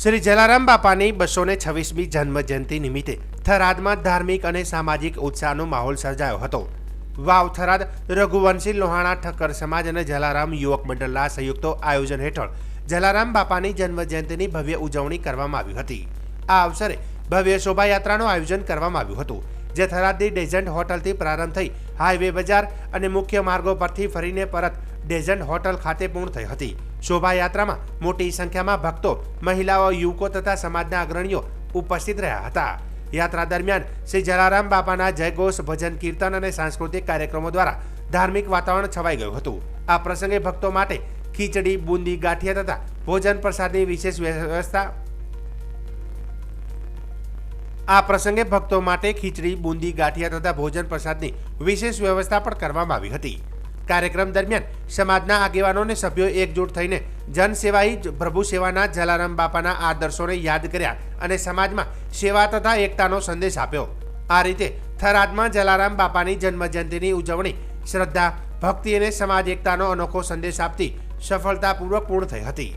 શ્રી જલારામ બાપાની બસો ને છવ્વીસમી જન્મજયંતિ નિમિત્તે થરાદમાં ધાર્મિક અને સામાજિક ઉત્સાહનો માહોલ સર્જાયો હતો. વાવ થરાદ રઘુવંશી લોહાણા ઠક્કર સમાજ અને જલારામ યુવક મંડળના સંયુક્ત આયોજન હેઠળ જલારામ બાપાની જન્મ જયંતિની ભવ્ય ઉજવણી કરવામાં આવી હતી. આ અવસરે ભવ્ય શોભાયાત્રાનું આયોજન કરવામાં આવ્યું હતું. જે થરાદની ડેઝન્ટ હોટલથી પ્રારંભ થઈ હાઈવે બજાર અને મુખ્ય માર્ગો પરથી ફરીને પરત ડેઝન્ટ હોટલ ખાતે પૂર્ણ થઈ હતી. શોભાયાત્રામાં મોટી સંખ્યામાં ભક્તો, મહિલાઓ, યુવકો તથા સમાજના અગ્રણીઓ ઉપસ્થિત રહ્યા હતા. યાત્રા દરમિયાન શ્રી જલારામ બાપાના જયઘોષ ભજન, કીર્તન અને સાંસ્કૃતિક કાર્યક્રમો દ્વારા ધાર્મિક વાતાવરણ છવાઈ ગયું હતું. આ પ્રસંગે ભક્તો માટે ખીચડી, બુંદી, ગાંઠિયા તથા ભોજન પ્રસાદની વિશેષ વ્યવસ્થા આ પ્રસંગે ભક્તો માટે ખીચડી, બુંદી, ગાંઠિયા તથા ભોજન પ્રસાદની વિશેષ વ્યવસ્થા પણ કરવામાં આવી હતી. કાર્યક્રમ દરમિયાન સમાજના આગેવાનોને સભ્યો એકજૂટ થઈને જનસેવાહી પ્રભુ સેવાના જલારામ બાપાના આદર્શોને યાદ કર્યા અને સમાજમાં સેવા તથા એકતાનો સંદેશ આપ્યો. આ રીતે થરાદમાં જલારામ બાપાની જન્મજયંતિની ઉજવણી, શ્રદ્ધા, ભક્તિ અને સમાજ એકતાનો અનોખો સંદેશ આપતી સફળતાપૂર્વક પૂર્ણ થઈ હતી.